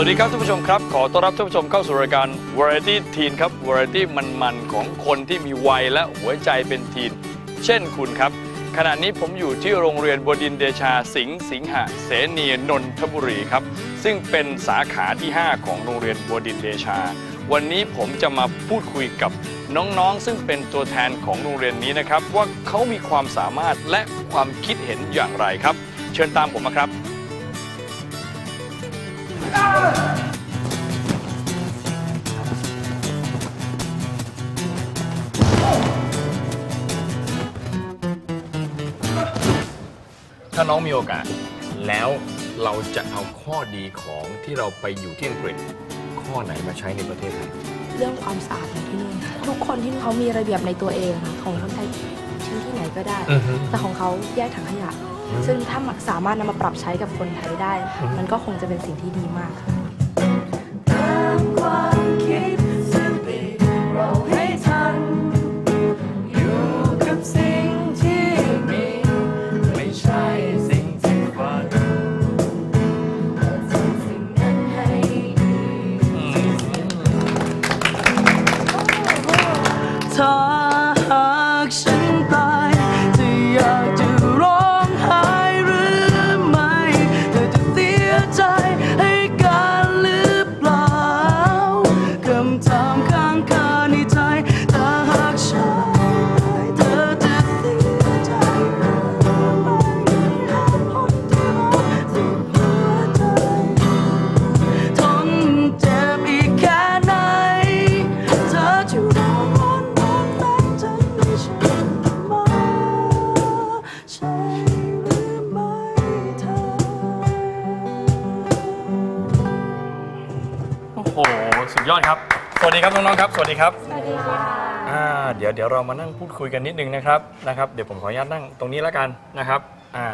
สวัสดีครับท่านผู้ชมครับ ขอต้อนรับท่านผู้ชมเข้าสู่รายการ Variety Teen ครับ Variety มันๆ ของคนที่มีวัยและหัวใจเป็นทีน เช่นคุณครับ ขณะนี้ผมอยู่ที่โรงเรียนบดินเดชาสิงห์สิงหะเสนีนนทบุรีครับ ซึ่งเป็นสาขาที่ 5 ของโรงเรียนบดินเดชา วันนี้ผมจะมาพูดคุยกับน้องๆ ซึ่งเป็นตัวแทนของโรงเรียนนี้นะครับ ว่าเขามีความสามารถและความคิดเห็นอย่างไรครับ เชิญตามผมมาครับ ถ้าน้องมีโอกาส แล้วเราจะเอาข้อดีของที่เราไปอยู่ที่อังกฤษ ข้อไหนมาใช้ในประเทศไทย เรื่องความสะอาดของที่นู่นทุกคนที่เขามีระเบียบในตัวเองค่ะของคนไทยทิ้งที่ไหนก็ได้ อือฮึ แต่ของเขาแยกถังขยะ ซึ่งถ้าสามารถนำมาปรับใช้กับคนไทยได้ มันก็คงจะเป็นสิ่งที่ดีมากค่ะ ยอดครับ สวัสดีครับน้องๆครับ สวัสดีครับ สวัสดีค่ะอ่าเดี๋ยวเดี๋ยวเรามานั่งพูดคุยกันนิดนึงนะครับนะครับเดี๋ยวผมขออนุญาตนั่งตรงนี้แล้วกันนะครับอ่า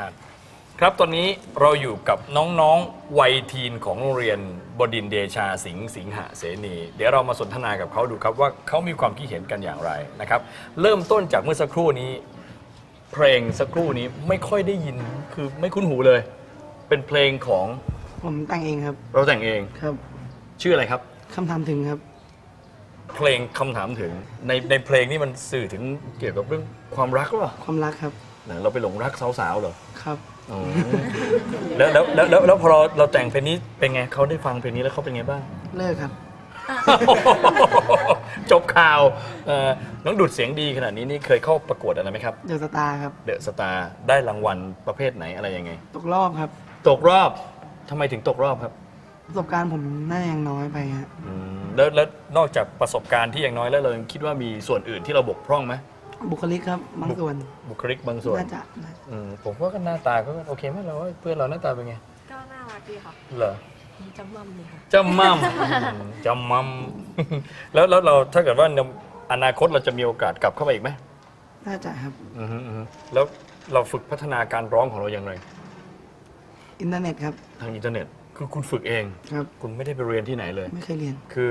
ครับตอนนี้เราอยู่กับน้องๆวัยทีนของโรงเรียนบดินทร์เดชาสิงห์สิงหะเสนี เดี๋ยวเรามาสนทนากับเขาดูครับว่าเขามีความคิดเห็นกันอย่างไรนะครับ เริ่มต้นจากเมื่อสักครู่นี้ เพลงสักครู่นี้ไม่ค่อยได้ยินคือไม่คุ้นหูเลย เป็นเพลงของผมแต่งเองครับ เราแต่งเองครับ ชื่ออะไรครับ คำถามถึงครับ เพลงคำถามถึงในในเพลงนี้มันสื่อถึงเกี่ยวกับเรื่องความรักหรือเปล่าความรักครับไหนเราไปหลงรักสาวๆเหรอครับอ๋อแล้วแล้วแล้วแล้วแล้วพอเราเราแต่งเพลงนี้เป็นไงเขาได้ฟังเพลงนี้แล้วเขาเป็นไงบ้าง เลิกครับ จบข่าวเอ่อน้องดูดเสียงดีขนาดนี้นี่เคยเข้าประกวดอะไรไหมครับเดอะสตาร์ครับ เดอะสตาร์ได้รางวัลประเภทไหนอะไรยังไง ตกรอบครับ ตกรอบทำไมถึงตกรอบครับ ประสบการณ์ผมน่ายังน้อยไปฮะอืมแล้วแล้วนอกจากประสบการณ์ที่อย่างน้อยแล้วเรายังคิดว่ามีส่วนอื่นที่เราบกพร่องไหมบุคลิกครับบางส่วนบุคลิกบางส่วนน่าจะน่าจะอืมผมว่าก็หน้าตาก็โอเคไหมเราว่าเพื่อนเราหน้าตาเป็นไงก็น่ารักดีค่ะเหรอจำมั่มเลยค่ะ จำมั่ม จำมั่ม แล้วแล้วเราถ้าเกิดว่าในอนาคตเราจะมีโอกาสกลับเข้าไปอีกไหมน่าจะครับอือฮึอือฮึแล้วเราฝึกพัฒนาการร้องของเราอย่างไร อินเทอร์เน็ตครับ ทางอินเทอร์เน็ต คือคุณฝึกเอง ครับ คุณไม่ได้ไปเรียนที่ไหนเลย ไม่เคยเรียน คือ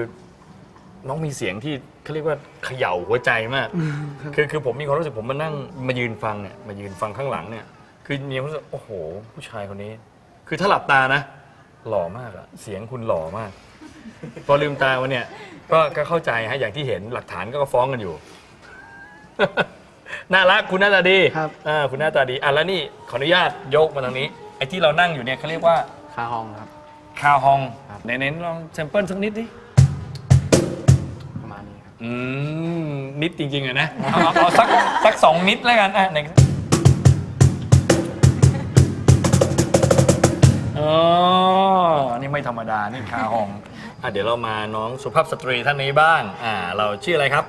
น้องมีเสียงที่เขาเรียกว่าเขย่าหัวใจมากอืมครับ คือคือผมมีความรู้สึกผมมานั่งมายืนฟังเนี่ยมายืนฟังข้างหลังเนี่ย คือมีความรู้สึกโอ้โห ผู้ชายคนนี้ คือถ้าหลับตานะ หล่อมากอะเสียงคุณหล่อมาก พอลืมตามาเนี่ยก็ก็เข้าใจฮะอย่างที่เห็นหลักฐานก็ฟ้องกันอยู่ น่ารักคุณหน้าตาดีครับ อ่าคุณหน้าตาดีอะแล้วนี่ขออนุญาตยกมาทางนี้ไอ้ที่เรานั่งอยู่เนี่ยเขาเรียกว่า คาฮองครับ คาฮองไหนๆลองแซมเปิลสักนิดดิประมาณนี้ครับอืมนิดจริงๆอะนะเอาเอาเอาสักสักสองนิดแล้วกันอะไหนอ๋อนี่ไม่ธรรมดานี่คาฮองอะเดี๋ยวเรามาน้องสุภาพสตรีท่านนี้บ้างอ่าเราชื่ออะไรครับ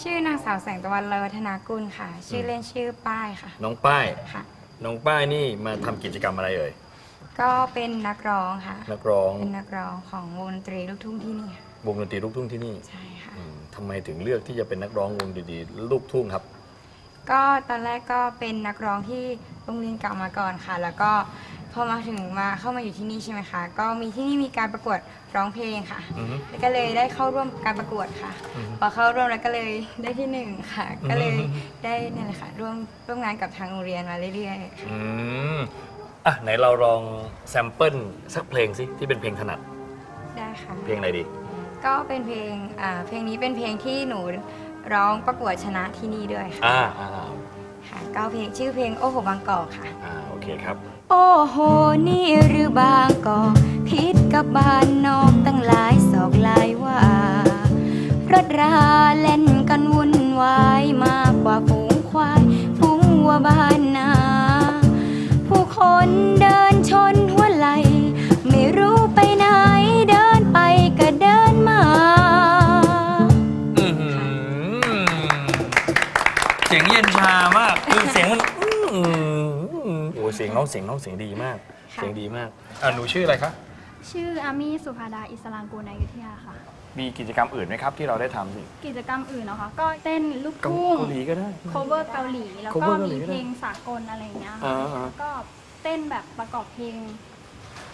ชื่อนางสาวแสงตะวันเลอวัฒนากุลค่ะ ชื่อเล่นชื่อป้ายค่ะน้องป้าย ค่ะ น้องป้ายนี่มาทำกิจกรรมอะไรเอ่ย ก็เป็นนักร้องค่ะ นักร้องเป็นนักร้องของวงดนตรีลูกทุ่งที่นี่ค่ะวงดนตรีลูกทุ่งที่นี่ใช่ค่ะอืมทำไมถึงเลือกที่จะเป็นนักร้องวงดนตรีลูกทุ่งครับ ก็ตอนแรกก็เป็นนักร้องที่โรงเรียนเก่ามาก่อนค่ะ แล้วก็พอมาถึงมาเข้ามาอยู่ที่นี่ใช่ไหมคะก็มีที่นี่มีการประกวดร้องเพลงค่ะ อือฮึ แล้วก็เลยได้เข้าร่วมการประกวดค่ะ อือฮึ พอเข้าร่วมแล้วก็เลยได้ที่หนึ่งค่ะ ก็เลยอือฮึ ได้นี่แหละค่ะร่วมร่วมงานกับทางโรงเรียนมาเรื่อยๆค่ะอืม อะไหนเราลองแซมเปิลสักเพลงสิที่เป็นเพลงถนัด ได้ค่ะ เพลงอะไรดี ก็เป็นเพลงอ่าเพลงนี้เป็นเพลงที่หนูร้องประกวดชนะที่นี่ด้วยค่ะอ่าอ่าค่ะก็เพลงชื่อเพลงโอ้โหบางกอกค่ะ อ่าโอเคครับ โอ้โห นี่หรือบางกอกพิษกับบ้านนอกตั้งหลายศอกหลายว่ารถราเล่นกันวุ่นวายมากกว่าฝูงควาย ฝูงวัวบ้านนาผู้ คนเดินชนหัวไหล ไม่รู้ไปไหนเดินไปก็เดินมา อื้อหือเสียงเย็นชามากคือเสียงมันอื้อหือโอ้เสียงน้องเสียงน้องเสียงดีมาก ค่ะ เสียงดีมากอะหนูชื่ออะไรคะชื่ออามี่สุภาดาอิสลางกูลในอยุธยาค่ะ มีกิจกรรมอื่นไหมครับ ที่เราได้ทำสิกิจกรรมอื่นนะคะ ก็เต้นลูกเกาทุ่ง หลีก็ได้ cover เกาหลี แล้วก็ cover เกาหลีมีก็ได้เพลงสากลอะไรอย่างเงี้ยอ่าค่ะอ่าแล้วก็ เต้นแบบประกอบเพลง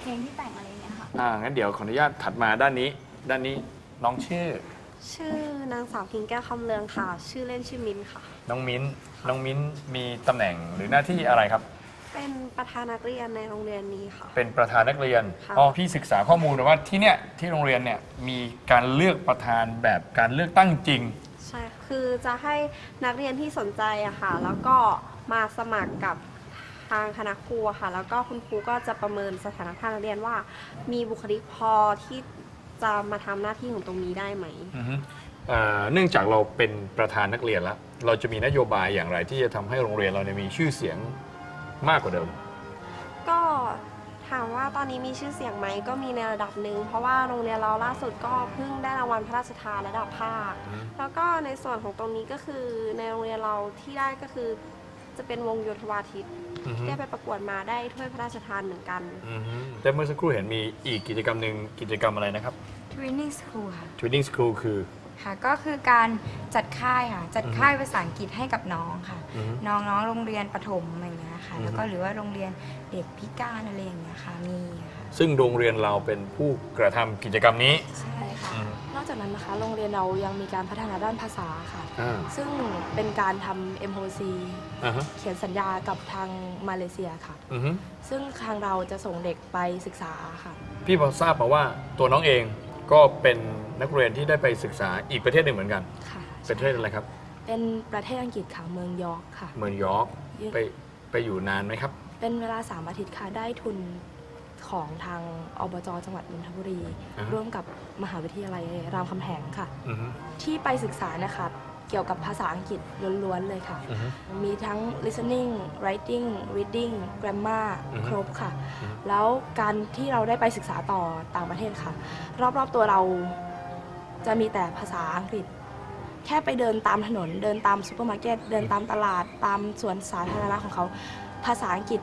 เพลงที่แต่งอะไรอย่างเงี้ยค่ะ อ่างั้นเดี๋ยวขออนุญาตถัดมาด้านนี้ ด้านนี้น้องชื่อ ชื่อนางสาวพิงแก้วคำเลืองค่ะ ชื่อเล่นชื่อมินค่ะ น้องมิ้น น้องมิ้นมีตำแหน่งหรือหน้าที่อะไรครับ เป็นประธานนักเรียนในโรงเรียนนี้ค่ะ เป็นประธานนักเรียน ค่ะ อ๋อ พี่ศึกษาข้อมูลมาว่าที่เนี่ยที่โรงเรียนเนี่ยมีการเลือกประธานแบบการเลือกตั้งจริง ใช่ค่ะคือจะให้นักเรียนที่สนใจอะค่ะ แล้วก็มาสมัครกับทางคณะครูอะค่ะ แล้วก็คุณครูก็จะประเมินสถานภาพนักเรียนว่า มีบุคลิกพอที่จะมาทำหน้าที่ของตรงนี้ได้ไหม อือฮึเอ่อเนื่องจากเราเป็นประธานนักเรียนแล้ว เราจะมีนโยบายอย่างไรที่จะทำให้โรงเรียนเราเนี่ยมีชื่อเสียงมากกว่าเดิม ก็ถามว่าตอนนี้มีชื่อเสียงไหมก็มีในระดับหนึ่งเพราะว่าโรงเรียนเราล่าสุดก็เพิ่งได้รางวัลพระราชทานระดับภาค อืม แล้วก็ในส่วนของตรงนี้ก็คือในโรงเรียนเราที่ได้ก็คือจะเป็นวงโยธวาทิต อือฮึ ได้ไปประกวดมาได้ถ้วยพระราชทานเหมือนกัน อือฮึแต่เมื่อสักครู่เห็นมีอีกกิจกรรมหนึ่งกิจกรรมอะไรนะครับ Training School ค่ะ Training School คือ ค่ะก็คือการจัดค่ายค่ะ จัดค่ายภาษาอังกฤษให้กับน้องค่ะ อือฮึ น้องๆโรงเรียนประถมอะไรอย่างเงี้ยค่ะอือฮึแล้วก็หรือว่าโรงเรียนเด็กพิการอะไรอย่างเงี้ยค่ะมีค่ะซึ่งโรงเรียนเราเป็นผู้กระทำกิจกรรมนี้ใช่ค่ะ อืมนอกจากนั้นนะคะ โรงเรียนเรายังมีการพัฒนาด้านภาษาค่ะ อ่าซึ่งเป็นการทำ MOC อ่าฮะเขียนสัญญากับทางมาเลเซียค่ะ อือฮึซึ่งทางเราจะส่งเด็กไปศึกษาค่ะ พี่พอทราบมาว่าตัวน้องเอง ก็เป็นนักเรียนที่ได้ไปศึกษาอีกประเทศหนึ่งเหมือนกัน ค่ะเป็นประเทศอะไรครับ เป็นประเทศอังกฤษค่ะเมืองยอร์กค่ะ เมืองยอร์กยื่นไปไปอยู่นานไหมครับ เป็นเวลา3อาทิตย์ค่ะได้ทุนของทางอบจจังหวัดนนทบุรี อ่าฮะ ร่วมกับมหาวิทยาลัยรามคำแหงค่ะ อือฮึที่ไปศึกษานะคะ เกี่ยวกับภาษาอังกฤษล้วนๆเลยค่ะ อือฮึ มีทั้ง listening writing reading grammar อือฮึครบค่ะ อือฮึ แล้วการที่เราได้ไปศึกษาต่อต่างประเทศค่ะ รอบๆตัวเราจะมีแต่ภาษาอังกฤษ แค่ไปเดินตามถนน เดินตามซูเปอร์มาร์เก็ต เดินตามตลาด ตามสวนสาธารณะของเขา ภาษาอังกฤษ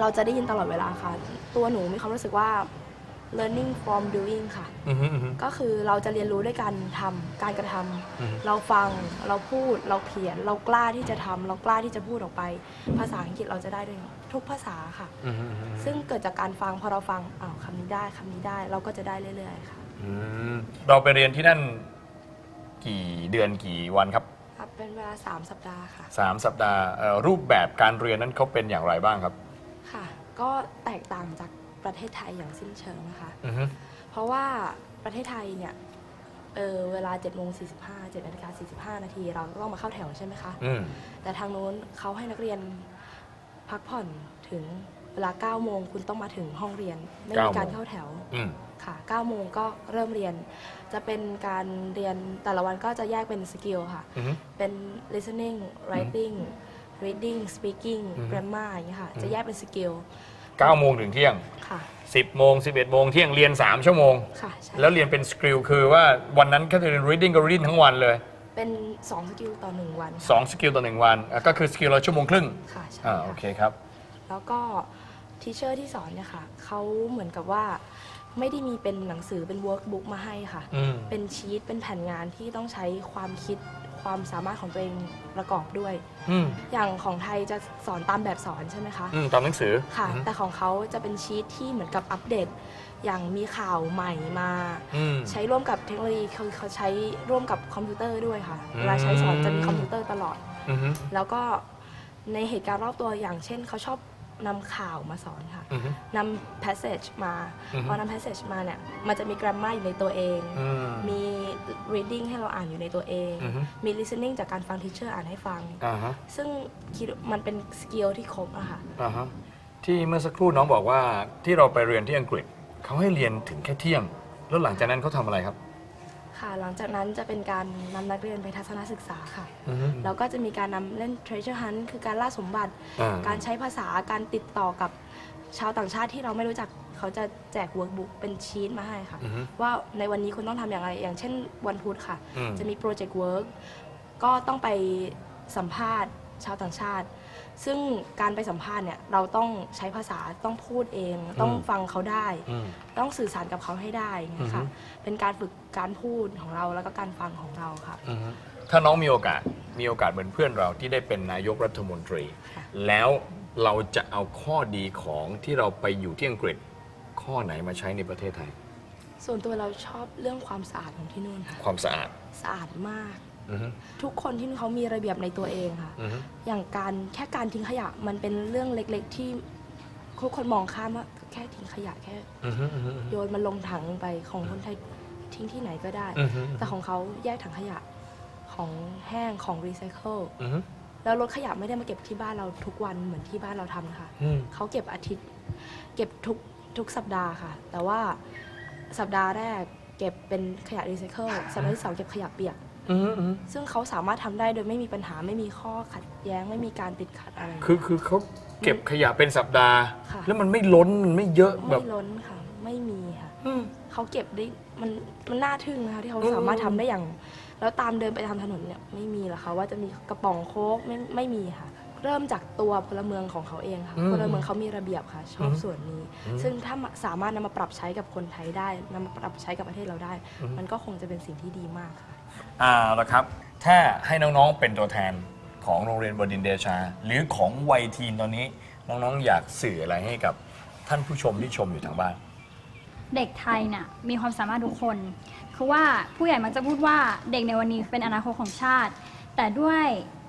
เราจะได้ยินตลอดเวลาค่ะ ตัวหนูมีความรู้สึกว่า learning from doing ค่ะ อือฮึอือฮึ ก็คือเราจะเรียนรู้ด้วยการทำการกระทำอือฮึ เราฟังเราพูดเราเขียน เรากล้าที่จะทำเรากล้าที่จะพูดออกไป ภาษาอังกฤษเราจะได้ด้วยทุกภาษาค่ะ อือฮึอือฮึซึ่งเกิดจากการฟังพอเราฟังอ้าวคำนี้ได้คำนี้ได้เราก็จะได้เรื่อยๆค่ะอืมเราไปเรียนที่นั่นกี่เดือนกี่วันครับ ครับเป็นเวลา 3 สัปดาห์ค่ะ สามสัปดาห์เอ่อรูปแบบการเรียนนั้นเขาเป็นอย่างไรบ้างครับ ค่ะ ก็แตกต่างจาก ประเทศไทยอย่างสิ้นเชิงนะคะ อือฮึเพราะว่าประเทศไทยเนี่ยเออเวลา7โมง45 7นาฬิกา45นาทีเราต้องมาเข้าแถวใช่ไหมคะ อืมแต่ทางโน้นเขาให้นักเรียนพักผ่อนถึงเวลา9โมงคุณต้องมาถึงห้องเรียน ไม่มีการเข้าแถวอืมค่ะ9โมงก็เริ่มเรียน จะเป็นการเรียนแต่ละวันก็จะแยกเป็นสกิลค่ะ อือฮึ เป็น listening writing reading speaking อืม grammar อย่างเงี้ยค่ะอืมจะแยกเป็นสกิล 9โมงถึงเที่ยง ค่ะ 10โมง11โมงเที่ยงเรียน 3 ชั่วโมง ค่ะใช่แล้วเรียนเป็นสกิลคือว่าวันนั้นก็จะเรียน reading ก็ reading ทั้งวันเลย เป็น2สกิลต่อ1วันค่ะ2 สกิลต่อ 1 วันอะก็คือสกิลละชั่วโมงครึ่งค่ะใช่อ่าโอค่ะเคครับ แล้วก็ทีเชอร์ที่สอนเนี่ยค่ะเขาเหมือนกับว่าไม่ได้มีเป็นหนังสือเป็นเวิร์กบุ๊กมาให้ค่ะ อืม เป็นชีตเป็นแผนงานที่ต้องใช้ความคิด ความสามารถของตัวเองประกอบด้วย อืมอย่างของไทยจะสอนตามแบบสอนใช่ไหมคะ อืมตามหนังสือค่ะ อืมแต่ของเขาจะเป็นชีตที่เหมือนกับอัปเดต อย่างมีข่าวใหม่มา อืม ใช้ร่วมกับเทคโนโลยีเขาเขาใช้ร่วมกับคอมพิวเตอร์ด้วยค่ะ อืม เวลาใช้สอนจะมีคอมพิวเตอร์ตลอด อืมแล้วก็ในเหตุการณ์รอบตัวอย่างเช่น เขาชอบ นำข่าวมาสอนค่ะอืมนำ passage มา อือฮึ พอนำ passage มาเนี่ย มันจะมี grammar อยู่ในตัวเอง อืมมี reading ให้เราอ่านอยู่ในตัวเอง อือฮึมี listening จากการฟัง teacher อ่านให้ฟัง อ่าฮะซึ่งคิดมันเป็นสกิลที่ครบอะค่ะ อ่าฮะที่เมื่อสักครู่น้องบอกว่าที่เราไปเรียนที่อังกฤษเขาให้เรียนถึงแค่เที่ยง แล้วหลังจากนั้นเขาทำอะไรครับ ค่ะ หลังจากนั้นจะเป็นการนำนักเรียนไปทัศนศึกษาค่ะ อือฮึ แล้วก็จะมีการนำเล่น treasure hunt คือการล่าสมบัติ อ่า การใช้ภาษา การติดต่อกับชาวต่างชาติที่เราไม่รู้จัก เขาจะแจก workbook เป็นชีตมาให้ค่ะ อือฮึว่าในวันนี้คุณต้องทำอย่างไร อย่างเช่นวันพุธค่ะ อืม จะมี project work ก็ต้องไปสัมภาษณ์ชาวต่างชาติ ซึ่งการไปสัมภาษณ์เนี่ยเราต้องใช้ภาษาต้องพูดเอง ต้องฟังเขาได้ อืม ต้องสื่อสารกับเขาให้ได้อย่างเงี้ยค่ะอือฮึ เป็นการฝึกการพูดของเราแล้วก็การฟังของเราค่ะ อือฮึถ้าน้องมีโอกาส มีโอกาสเหมือนเพื่อนเราที่ได้เป็นนายกรัฐมนตรี ค่ะ แล้วเราจะเอาข้อดีของที่เราไปอยู่ที่อังกฤษ ข้อไหนมาใช้ในประเทศไทย ส่วนตัวเราชอบเรื่องความสะอาดของที่นู่นค่ะ ความสะอาด สะอาดมากอือฮึ ทุกคนที่นู่นเขามีระเบียบในตัวเองค่ะอือฮึอย่างการแค่การทิ้งขยะมันเป็นเรื่องเล็ก ๆ ที่ทุกคนมองข้ามว่าแค่ทิ้งขยะแค่อือฮึอือฮึโยนมันลงถังลงไปของคนไทยทิ้งที่ไหนก็ได้อือฮึแต่ของเขาแยกถังขยะของแห้งของรีไซเคิลอือฮึแล้วรถขยะไม่ได้มาเก็บที่บ้านเราทุกวันเหมือนที่บ้านเราทำนะคะอืมเขาเก็บอาทิตย์ เก็บทุกทุกสัปดาห์ค่ะ แต่ว่าสัปดาห์แรกเก็บเป็นขยะรีไซเคิลสัปดาห์ที่สองเก็บขยะเปียก อือฮึอือฮึซึ่งเขาสามารถทำได้โดยไม่มีปัญหาไม่มีข้อขัดแย้งไม่มีการติดขัดอะไร คือคือเขาเก็บขยะเป็นสัปดาห์ ค่ะ แล้วมันไม่ล้นมันไม่เยอะแบไม่บล้นค่ะ ไม่มีค่ะ อืม เขาเก็บได้มันมันน่าทึ่งนะคะที่เขาอืม สามารถทำได้อย่าง แล้วตามเดินไปตามถนนเนี่ยไม่มีหรอกค่ะว่าจะมีกระป๋องโค้กไม่ไม่มีค่ะ เริ่มจากตัวพลเมืองของเขาเองค่ะพลเมืองเขามีระเบียบค่ะ ชอบส่วนนี้ซึ่งถ้าสามารถนำมาปรับใช้กับคนไทยได้นำมาปรับใช้กับประเทศเราได้มันก็คงจะเป็นสิ่งที่ดีมากค่ะ อ่าแล้วครับ ถ้าให้น้องๆเป็นตัวแทนของโรงเรียนบดินทร์เดชา หรือของวัยทีนตอนนี้ น้องๆอยากสื่ออะไรให้กับท่านผู้ชมที่ชมอยู่ทางบ้าน เด็กไทยเนี่ยมีความสามารถทุกคน คือว่าผู้ใหญ่มักจะพูดว่าเด็กในวันนี้เป็นอนาคตของชาติ แต่ด้วย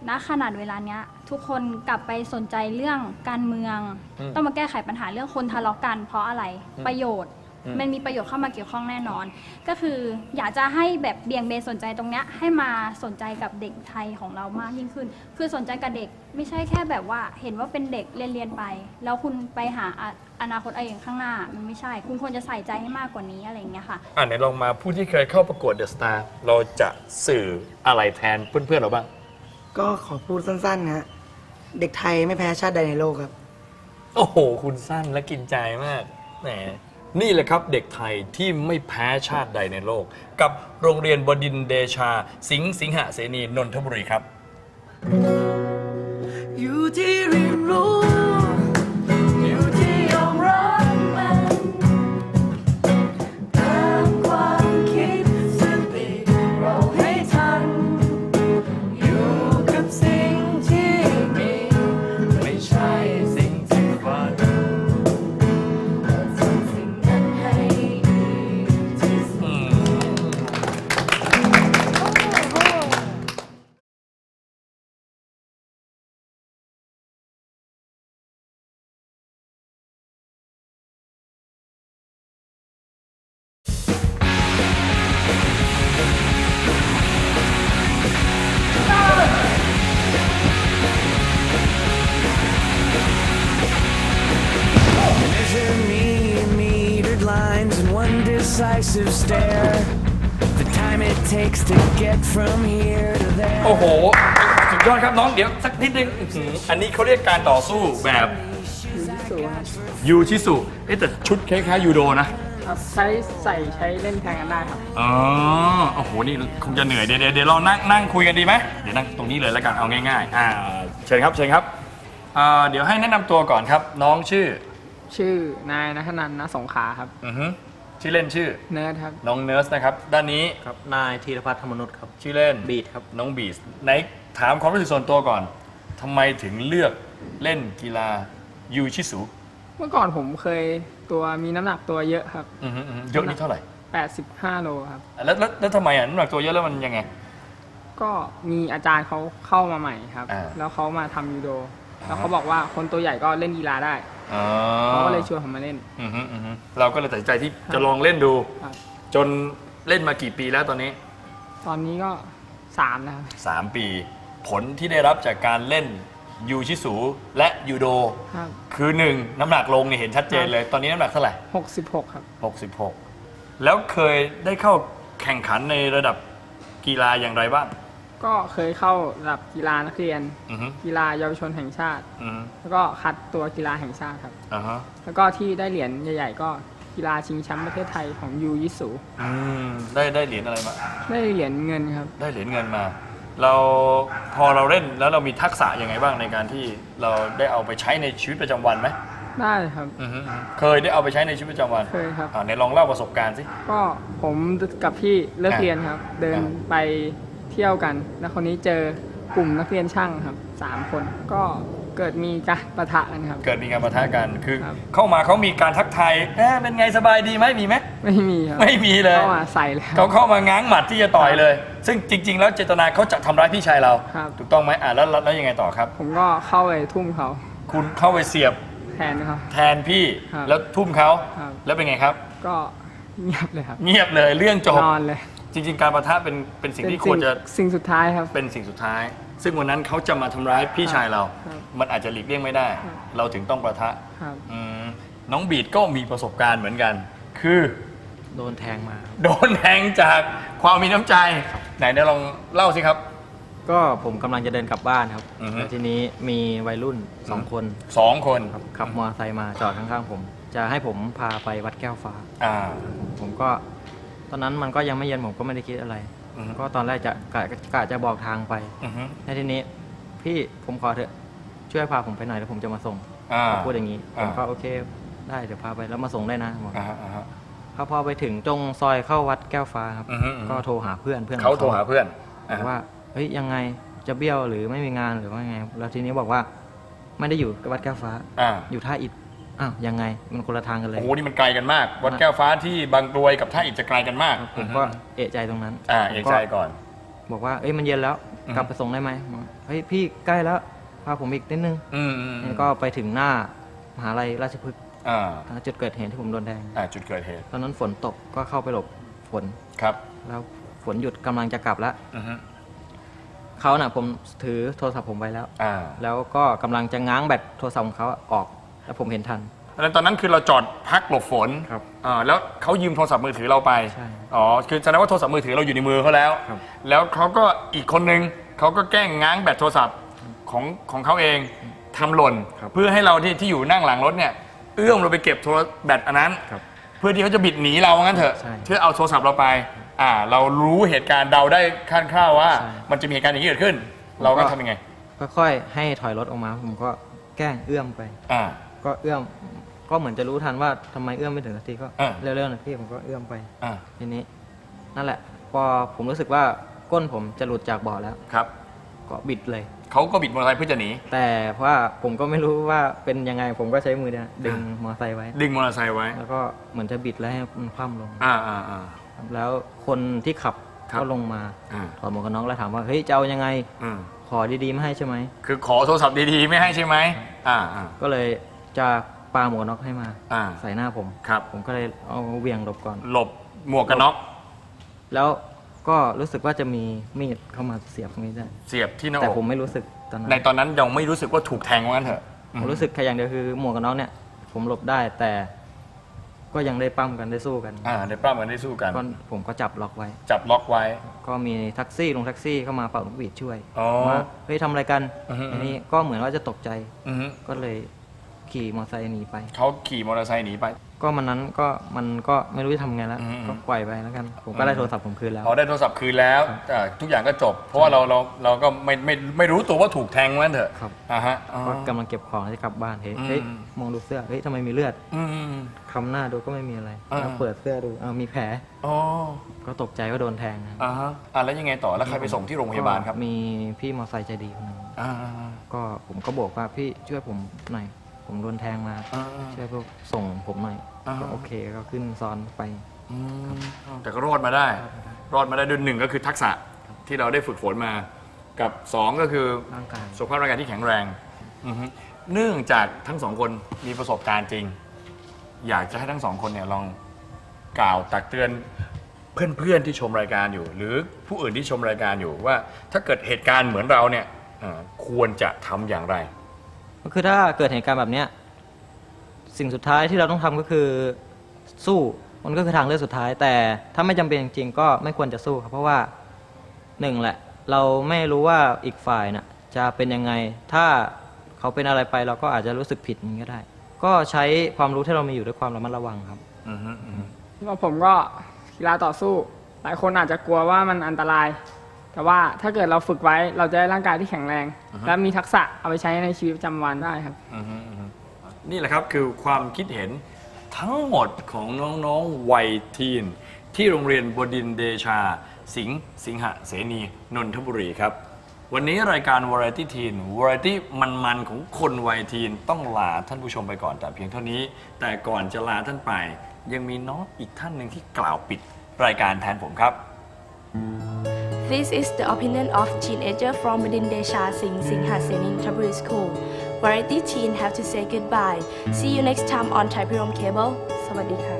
ณขนาดเวลาเนี้ย ทุกคนกลับไปสนใจเรื่องการเมือง อืมต้องมาแก้ไขปัญหาเรื่องคนทะเลาะกันเพราะอะไร อืม ประโยชน์อื มมันมีประโยชน์เข้ามาเกี่ยวข้องแน่นอน ก็คืออยากจะให้แบบเบี่ยงเบนสนใจตรงเนี้ยให้มาสนใจกับเด็กไทยของเรามากยิ่งขึ้น คือสนใจกับเด็กไม่ใช่แค่แบบว่าเห็นว่าเป็นเด็กเรียนเรียนๆไป แล้วคุณไปหาอะอนาคตอะไรอย่างข้างหน้า มันไม่ใช่ คุณควรจะใส่ใจให้มากกว่านี้อะไรอย่างเงี้ยค่ะ อ่าไหนลองมาผู้ที่เคยเข้าประกวดเดอะสตาร์เราจะสื่ออะไรแทนเพื่อนๆเราบ้าง ก็ขอพูดสั้นๆนะฮะเด็กไทยไม่แพ้ชาติใดในโลกครับ โอ้โห คุณสั้นและกินใจมาก แหม นี่แหละครับเด็กไทยที่ไม่แพ้ชาติใดในโลก กับโรงเรียนบดินเดชา สิงห์สิงหเสนีนนทบุรีครับ อยู่ที่ น้องเดี๋ยวสักนิดนึงอื้อหืออันนี้เขาเรียกการต่อสู้แบบสูครับยูชิสุเอ๊ะแต่ชุดคล้ายๆยูโดนะ ครับใช้ใส่ใช้เล่นแทนกันได้ครับ อ๋อ โอ้โห นี่คงจะเหนื่อย เดี๋ยวเดี๋ยวเดี๋ยวเรานั่งนั่งคุยกันดีไหม เดี๋ยวนั่งตรงนี้เลยแล้วกัน เอาง่ายๆ อ่า เชิญครับ เชิญครับ อ่า เดี๋ยวให้แนะนำตัวก่อนครับ น้องชื่อ ชื่อนายนัทนันท์ณสงขลาครับ อือฮึชื่อเล่นชื่อ เนิร์ดครับ น้องเนิร์สนะครับ ด้านนี้ ครับ นายธีรพัฒน์ธรรมนุษย์ครับ ชื่อเล่น บีดครับ น้องบีสไหน ถามความรู้สึกส่วนตัวก่อนทำไมถึงเลือกเล่นกีฬายูชิสุเมื่อก่อนผมเคยตัวมีน้ำหนักตัวเยอะครับ อือฮึอือฮึเยอะนี่เท่าไหร่ 85โลครับ แล้วแล้วแล้วทำไมอะน้ำหนักตัวเยอะแล้วมันยังไง ก็มีอาจารย์เขาเข้ามาใหม่ครับ อ่า แล้วเขามาทำยูโด แล้วเขาบอกว่าคนตัวใหญ่ก็เล่นกีฬาได้อ๋อเขาก็เลยชวนผมมาเล่น อือฮึอือฮึเราก็เลยตัดสินใจที่จะลองเล่นดู ครับ จนเล่นมากี่ปีแล้วตอนนี้ ตอนนี้ก็ 3 นะครับ 3 ปี ผลที่ได้รับจากการเล่นยูชิสูและยูโด ครับคือ1น้ำหนักลงเนี่ยเห็นชัดเจนเลย ตอนนี้น้ำหนักเท่าไหร่66ครับ 66 แล้วเคยได้เข้าแข่งขันในระดับกีฬาอย่างไรบ้างก็เคยเข้าระดับกีฬานักเรียน อือฮึกีฬาเยาวชนแห่งชาติ อือฮึแล้วก็คัดตัวกีฬาแห่งชาติครับ อ่าฮะแล้วก็ที่ได้เหรียญใหญ่ ๆ ก็กีฬาชิงแชมป์ประเทศไทยของยูยิสู อืมได้ได้เหรียญอะไรมา ได้เหรียญเงินครับ ได้เหรียญเงินมา เราพอเราเล่นแล้วเรามีทักษะยังไงบ้างในการที่เราได้เอาไปใช้ในชีวิตประจำวันไหมได้ครับ อือฮึอือฮึเคยได้เอาไปใช้ในชีวิตประจำวันเคยครับ อ่าในลองเล่าประสบการณ์สิ ก็ผมกับพี่เลิกอะเรียนครับ เดินอะ ไปเที่ยวกัน แล้วคนนี้เจอกลุ่มนักเรียนช่างครับสามคน ก็ เกิดมีการประทะกันครับ เกิดมีการประทะกันคือครับ เข้ามาเขามีการทักทายเอ๊ะเป็นไงสบายดีไหมมีไหมไม่มีครับไม่มีเลย เข้ามาใส่เลยครัเขาบเข้ามาง้างหมัดที่จะต่อยเลย ซึ่งจริง ๆ แล้วเจตนาเขาจะทำร้ายพี่ชายเรา ครับ ถูกต้องไหมอ่าแล้วแล้วแล้วยังไงต่อครับ ผมก็เข้าไปทุ่มเขาคุณเข้าไปเสียบแทนเขา แทนพี่ครับแล้วทุ่มเขาครับ แล้วเป็นไงครับ ก็เงียบเลยครับ เงียบเลยเรื่องจบนอนเลยจริง ๆ การประทะเป็นเป็นสิ่งที่ควรจะสิ่งสุดท้ายครับ เป็นสิ่งสุดท้าย ซึ่งวันนั้นเขาจะมาทำร้ายพี่ชายเรา ครับมันอาจจะหลีกเลี่ยงไม่ได้ ครับ เราถึงต้องประทะครับ อืมน้องบีดก็มีประสบการณ์เหมือนกัน คือโดนแทงมาครับโดนแทงจากความมีน้ำใจ ไหนเดี๋ยวลองเล่าสิครับ ก็ผมกำลังจะเดินกลับบ้านครับอือฮึแล้วทีนี้มีวัยรุ่นสองคนสองคนครับขับมอเตอร์ไซค์มาจอดข้างๆผม จะให้ผมพาไปวัดแก้วฟ้า อ่า ผมก็ ตอนนั้นมันก็ยังไม่เย็นผมก็ไม่ได้คิดอะไร อือฮึ ก็ตอนแรกจะกะกะจะบอกทางไปอือฮึแล้วทีนี้ พี่ผมขอเถอะช่วยพาผมไปหน่อยแล้วผมจะมาส่งอ่าเขาพูดอย่างนี้อ่าผมก็โอเค ได้เดี๋ยวพาไปแล้วมาส่งได้นะบอกอ่าฮะอ่าฮะพอพอไปถึงตรงซอยเข้าวัดแก้วฟ้าครับอือฮึอือฮึก็โทรหาเพื่อนเพื่อนเขาของโทรหาเพื่อนบอ่าอกว่าเฮ้ยยังไงจะเบี้ยวหรือไม่มีงานหรือว่ายังไง แล้วทีนี้บอกว่า ไม่ได้อยู่กับวัดแก้วฟ้า อ่าอยู่ท่าอิฐ อ้าวยังไงมันคนละทางกันเลย โอ้โหนี่มันไกลกันมาก วัดแก้วฟ้าที่บางกรวยกับท่าอิฐจะไกลกันมากผมก็เอะใจตรงนั้นอ่าผมเอกใจก่อน บอกว่าเอ้ยมันเย็นแล้วอือฮึกลับไปส่งได้ไหมบอกเฮ้ยพี่ใกล้แล้วพาผมอีกนิดนึงอืมอืมอืมแล้วก็ไปถึงหน้ามหาลัยราชพฤกษ์อ่าทางจุดเกิดเหตุที่ผมโดนแทงอ่าจุดเกิดเหตุตอนนั้นฝนตกก็เข้าไปหลบฝนครับ แล้วฝนหยุดกำลังจะกลับแล้วอือฮึเขาน่ะผมถือโทรศัพท์ผมไว้แล้วอ่าแล้วก็กำลังจะง้างแบตโทรศัพท์ของเขาออก แล้วผมเห็นทันแล้วตอนนั้นคือเราจอดพักหลบฝนครับอ่าแล้วเขายืมโทรศัพท์มือถือเราไปใช่อ๋อ คือแสดงว่าโทรศัพท์มือถือเราอยู่ในมือเขาแล้วครับแล้วเขาก็อีกคนนึงเขาก็แกล้งง้างแบตโทรศัพท์ของของเขาเองทำหล่น เพื่อให้เราที่ที่อยู่นั่งหลังรถเนี่ย เอื้อมเราไปเก็บโทรแบตอันนั้นครับเพื่อที่เขาจะบิดหนีเรางั้นเถอะใช่เพื่อเอาโทรศัพท์เราไป อ่า เรารู้เหตุการณ์เดาได้ขั้นคร่าวว่าใช่มันจะมีเหตุการณ์อย่างนี้เกิดขึ้น เราก็ทำยังไง ค่อยๆให้ถอยรถออกมา ผมก็แกล้งเอื้อมไป อ่า ก็เอื้อมก็เหมือนจะรู้ทันว่าทำไมเอื้อมไม่ถึงสักทีก็อ่า เร็วๆหน่อยพี่ผมก็เอื้อมไปอ่าทีนี้ นั่นแหละ พอผมรู้สึกว่าก้นผมจะหลุดจากเบาะแล้ว ครับก็บิดเลย เขาก็บิดมอเตอร์ไซค์เพื่อจะหนี แต่เพราะว่าผมก็ไม่รู้ว่าเป็นยังไงผมก็ใช้มือเนี่ยดึงมอเตอร์ไซค์ไว้ ดึงมอเตอร์ไซค์ไว้ แล้วก็เหมือนจะบิดแล้วให้มันคว่ำลง อ่าอ่าอ่า แล้วคนที่ขับครับ ก็ลงมาอ่าถอดหมวกกันน็อกแล้วถามว่าเฮ้ยจะเอายังไง อืมขอดีๆไม่ให้ใช่ไหม คือขอโทรศัพท์ดีๆ ไม่ให้ใช่ไหมอ่าอ่าก็เลย จะปาหมวกกันน็อกให้มาอ่า ใส่หน้าผม ครับ ผมก็เลยเอาเหวี่ยงหลบก่อน หลบหมวกกันน็อกแล้วก็รู้สึกว่าจะมีมีดเข้ามาเสียบตรงนี้ได้วยเสียบที่หน้าแต่อกผมไม่รู้สึกตอนนั้น ในตอนนั้นยังไม่รู้สึกว่าถูกแทงว่างั้นเถอะผมรู้สึกแค่อย่างเดียวคือหมวกกันน็อกเนี่ย ผมหลบได้แต่ก็ยังได้ปั้มกันได้สู้กันอ่าได้ปล้ำกันได้สู้กัน ก็ผมก็จับล็อกไว้ จับล็อกไว้ ก็มีแท็กซี่ลงแท็กซี่เข้ามาเป่านกหวีดช่วยอ๋อว่าเฮ้ยทำอะไรกันอือฮึ อันนี้ก็เหมือนว่าจะตกใจ อือฮึก็เลย ขี่มอเตอร์ไซค์หนีไป เขาขี่มอเตอร์ไซค์หนีไป ก็มันนั้นก็มันก็ไม่รู้จะทำไงแล้ว อืม ก็ปล่อยไปแล้วกัน ผมก็ได้โทรศัพท์ผมคืนแล้วพอได้โทรศัพท์คืนแล้วอ่าทุกอย่างก็จบ เพราะว่าเราเราเราก็ไม่ไม่ไม่รู้ตัวว่าถูกแทงนั่นเถอะครับ อ่าฮะอ๋อ ก็กำลังเก็บของจะกลับบ้านเฮ้ยอืม เฮ้ยมองดูเสื้อเฮ้ยทำไมมีเลือดอืม คำหน้าดูก็ไม่มีอะไรอ่า แล้วเปิดเสื้อดูอ้าวมีแผลอ๋อก็ตกใจว่าโดนแทงนะอ่าฮะอ่าแล้วยังไงต่อแล้วใครไปส่งที่โรงพยาบาลครับก็มีพี่มอเตอร์ไซค์ใจดีคนหนึงอ่า ก็ผมก็บอกว่าพี่ช่วยผมหน่อย ผมโดนแทงมาอ่า ช่วยพวกส่งผมหน่อยอ่า ก็โอเคก็ขึ้นซ้อนไป อืมแต่ก็รอดมาได้ รอดมาได้ด้วยหนึ่งก็คือทักษะที่เราได้ฝึกฝนมา กับสองก็คือร่างกาย สุขภาพร่างกายที่แข็งแรงอือฮึเนื่องจากทั้งสองคนมีประสบการณ์จริง อยากจะให้ทั้งสองคนเนี่ยลองกล่าวตักเตือนเพื่อนๆที่ชมรายการอยู่ หรือผู้อื่นที่ชมรายการอยู่ว่า ถ้าเกิดเหตุการณ์เหมือนเราเนี่ยเอ่อควรจะทำอย่างไร ก็คือถ้าเกิดเหตุการณ์แบบเนี้ยสิ่งสุดท้ายที่เราต้องทำก็คือสู้มันก็คือทางเลือกสุดท้าย แต่ถ้าไม่จำเป็นจริงๆก็ไม่ควรจะสู้ครับเพราะว่าหนึ่งแหละเราไม่รู้ว่าอีกฝ่ายน่ะจะเป็นยังไง ถ้าเขาเป็นอะไรไปเราก็อาจจะรู้สึกผิดอย่างนี้ก็ได้ ก็ใช้ความรู้ที่เรามีอยู่ด้วยความระมัดระวังครับอือฮึอือฮึว่าผมก็กีฬาต่อสู้ หลายคนอาจจะกลัวว่ามันอันตราย แต่ว่าถ้าเกิดเราฝึกไว้เราจะได้ร่างกายที่แข็งแรงและมีทักษะเอาไปใช้ในชีวิตประจำวันได้ครับ อือฮึอือฮึนี่แหละครับคือความคิดเห็นทั้งหมดของน้องๆวัยทีน ที่โรงเรียนบดินทร์เดชา สิงห์สิงหเสนีนนทบุรีครับ วันนี้รายการ Variety Teen Variety มันๆ ของคนวัยทีน ต้องลาท่านผู้ชมไปก่อนแต่เพียงเท่านี้ แต่ก่อนจะลาท่านไป ยังมีน้องอีกท่านหนึ่งที่กล่าวปิดรายการแทนผมครับ This is the opinion of teenager from Badin Desha Singh Singha Senin Taburi School. Variety Teen have to say goodbye. See you next time on Thai Pirom Cable. สวัสดีค่ะ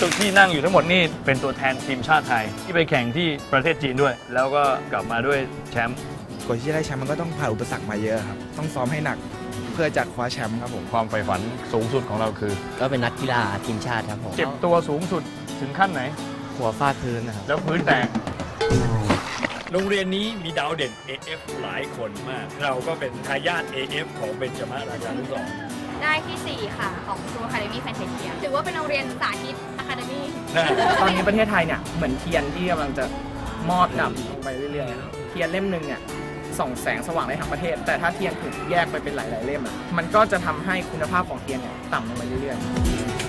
ทุกที่นั่งอยู่ทั้งหมดนี่เป็นตัวแทนทีมชาติไทย ที่ไปแข่งที่ประเทศจีนด้วย แล้วก็กลับมาด้วยแชมป์ก่อนที่จะได้แชมป์มันก็ต้องผ่านอุปสรรคมาเยอะครับ ต้องซ้อมให้หนักเพื่อจะคว้าแชมป์ครับผมความใฝ่ฝันสูงสุดของเราคือ ก็เป็นนักกีฬาทีมชาติครับผมเจ็บตัวสูงสุดถึงขั้นไหน หัวฟาดพื้นนะครับ แล้วพื้นแตก โรงเรียนนี้มีดาวเด่น AF หลายคนมาก เราก็เป็นทายาท AF ของเบญจมาราชานุสรณ์ได้ที่ 4 ค่ะ ของ True Academy f a n t a s i a ถือว่าเป็นโรงเรียนสาธิต Academy ตอนนี้ประเทศไทยเนี่ย เหมือนเทียนที่กำลังจะมอดดับลงไปเรื่อยๆครับเทียนเล่มหนึ่งเนี่ยส่องแสงสว่างได้ทั้งประเทศ แต่ถ้าเทียนถูกแยกไปเป็นหลาย ๆ เล่มอะมันก็จะทำให้คุณภาพของเทียนเนี่ยต่ำลงไปเรื่อยๆ